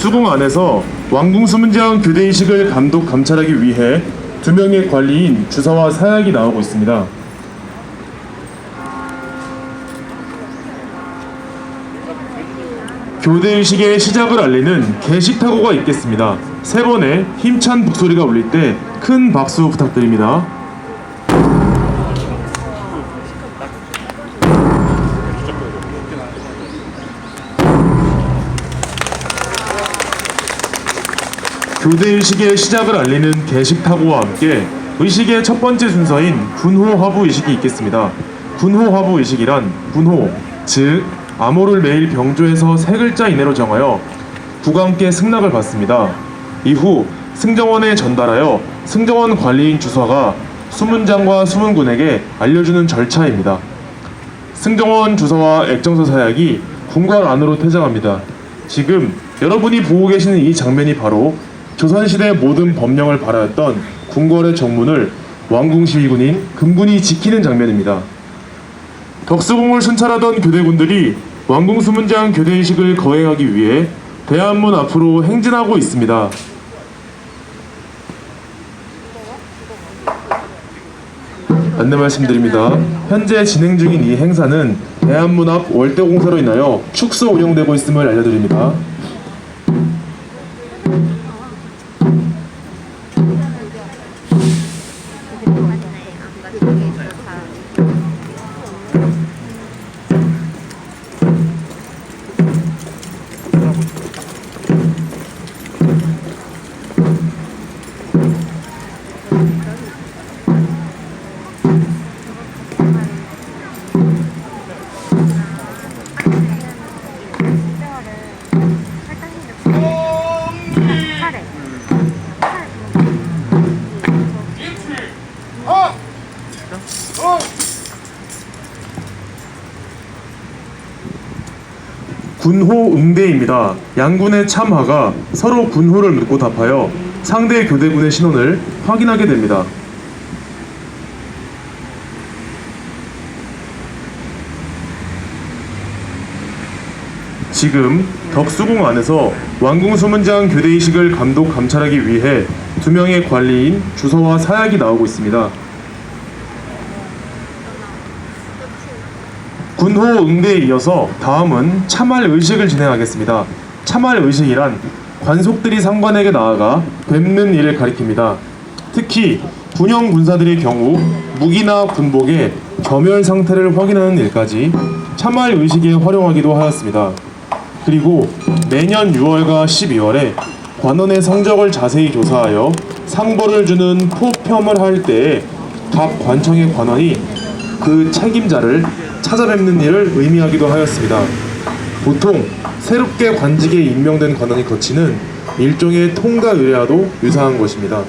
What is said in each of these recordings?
덕수궁 안에서 왕궁 수문장 교대 이식을 감독 감찰하기 위해 두 명의 관리인 주사와 사약이 나오고 있습니다. 교대 의식의 시작을 알리는 개식 타고가 있겠습니다. 세 번의 힘찬 북소리가 울릴 때 큰 박수 부탁드립니다. 교대 의식의 시작을 알리는 개식타고와 함께 의식의 첫 번째 순서인 군호 화부 의식이 있겠습니다. 군호 화부 의식이란 군호, 즉 암호를 매일 병조에서 세 글자 이내로 정하여 국왕께 승낙을 받습니다. 이후 승정원에 전달하여 승정원 관리인 주서가 수문장과 수문군에게 알려주는 절차입니다. 승정원 주서와 액정서 사약이 궁궐 안으로 퇴장합니다. 지금 여러분이 보고 계시는 이 장면이 바로 조선시대 모든 법령을 발하였던 궁궐의 정문을 왕궁 시위군인 금군이 지키는 장면입니다. 덕수궁을 순찰하던 교대군들이 왕궁 수문장 교대의식을 거행하기 위해 대한문 앞으로 행진하고 있습니다. 안내 말씀드립니다. 현재 진행 중인 이 행사는 대한문 앞 월대공사로 인하여 축소 운영되고 있음을 알려드립니다. 군호 응대입니다. 양군의 참하가 서로 군호를 묻고 답하여 상대 교대군의 신원을 확인하게 됩니다. 지금 덕수궁 안에서 왕궁 수문장 교대의식을 감독 감찰하기 위해 두 명의 관리인 주서와 사약이 나오고 있습니다. 군호 응대에 이어서 다음은 참할 의식을 진행하겠습니다. 참할 의식이란 관속들이 상관에게 나아가 뵙는 일을 가리킵니다. 특히 군영 군사들의 경우 무기나 군복의 겸열 상태를 확인하는 일까지 참할 의식에 활용하기도 하였습니다. 그리고 매년 6월과 12월에 관원의 성적을 자세히 조사하여 상벌을 주는 포평을 할 때에 각 관청의 관원이 그 책임자를 찾아뵙는 일을 의미하기도 하였습니다. 보통 새롭게 관직에 임명된 관원이 거치는 일종의 통과 의례와도 유사한 것입니다.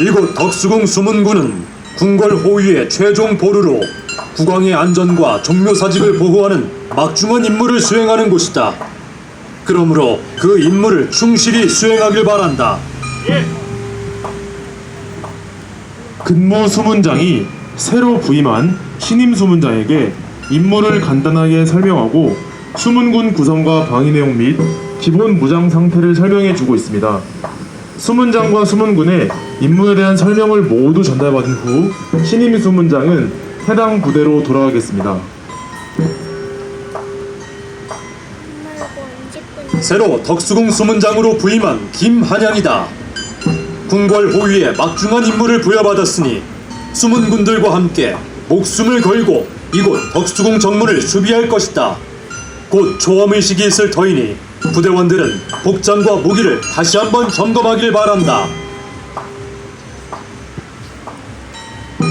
이곳 덕수궁 수문군은 궁궐 호위의 최종 보루로 국왕의 안전과 종묘사직을 보호하는 막중한 임무를 수행하는 곳이다. 그러므로 그 임무를 충실히 수행하길 바란다. 근무 수문장이 새로 부임한 신임 수문장에게 임무를 간단하게 설명하고 수문군 구성과 방위 내용 및 기본 무장 상태를 설명해 주고 있습니다. 수문장과 수문군의 임무에 대한 설명을 모두 전달받은 후 신임 수문장은 해당 부대로 돌아가겠습니다. 새로 덕수궁 수문장으로 부임한 김한양이다. 궁궐 호위에 막중한 임무를 부여받았으니 수문군들과 함께 목숨을 걸고 이곳 덕수궁 정문을 수비할 것이다. 곧 조엄의식이 있을 터이니 부대원들은 복장과 무기를 다시 한번 점검하길 바란다.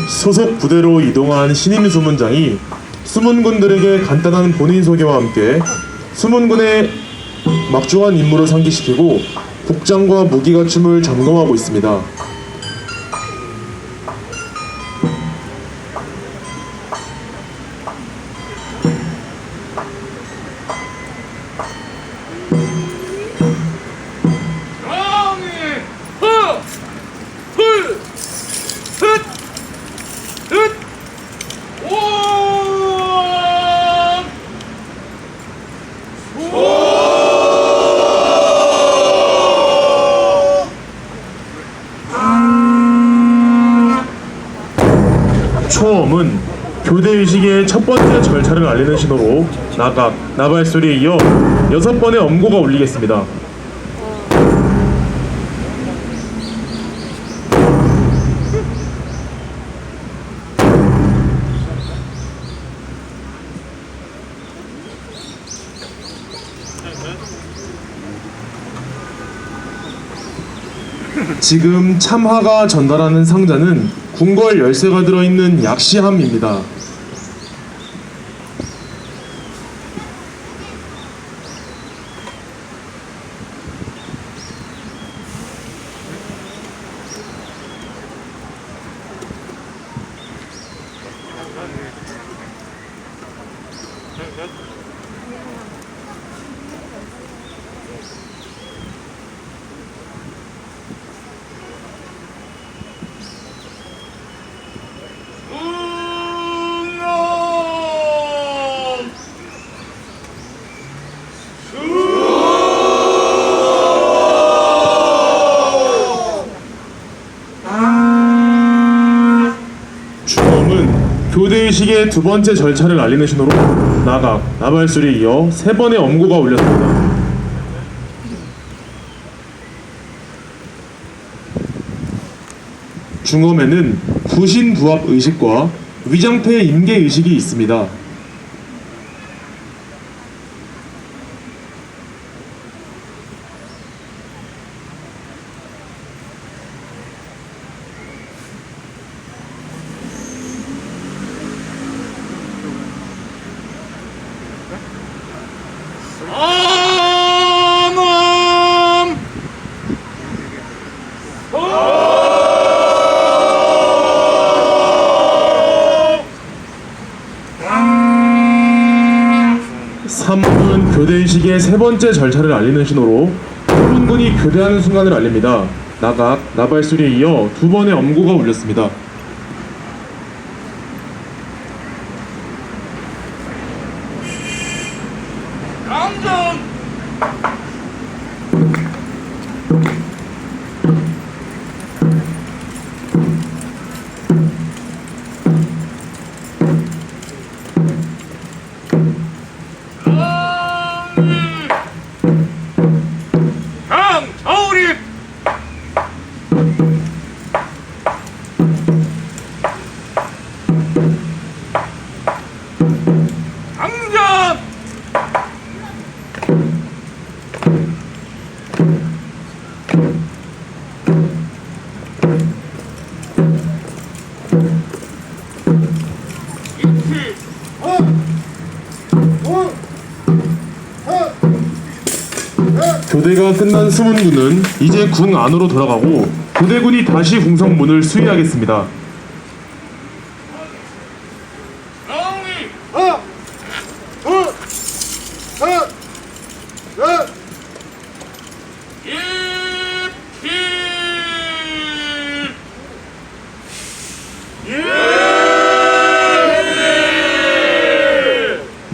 소속 부대로 이동한 신임 수문장이 수문군들에게 간단한 본인 소개와 함께 수문군의 막중한 임무를 상기시키고 복장과 무기 갖춤을 점검하고 있습니다. 의식의 첫 번째 절차를 알리는 신호로 나각, 나발 소리에 이어 여섯 번의 엄고가 울리겠습니다. 지금 참하가 전달하는 상자는 궁궐 열쇠가 들어있는 약시함입니다. 중검 의식의 두 번째 절차를 알리는 신호로 나각, 나발 소리에 이어 세 번의 엄고가 울렸습니다. 중검에는 구신부합 의식과 위장패 임계 의식이 있습니다. 삼은 교대 의식의 세 번째 절차를 알리는 신호로 소문군이 교대하는 순간을 알립니다. 나각, 나발 소리에 이어 두 번의 엄고가 울렸습니다. 교대가 끝난 수문군은 이제 궁 안으로 돌아가고 교대군이 다시 궁성문을 수리하겠습니다. 정리 예필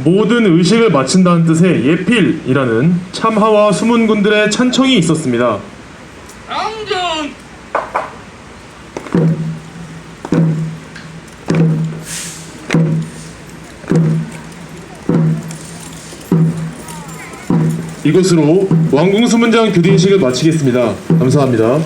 모든 의식을 마친다는 뜻의 예필이라는 참하와 수문군들의 찬청이 있었습니다. 당전 이것으로 왕궁 수문장 교대의식을 마치겠습니다. 감사합니다.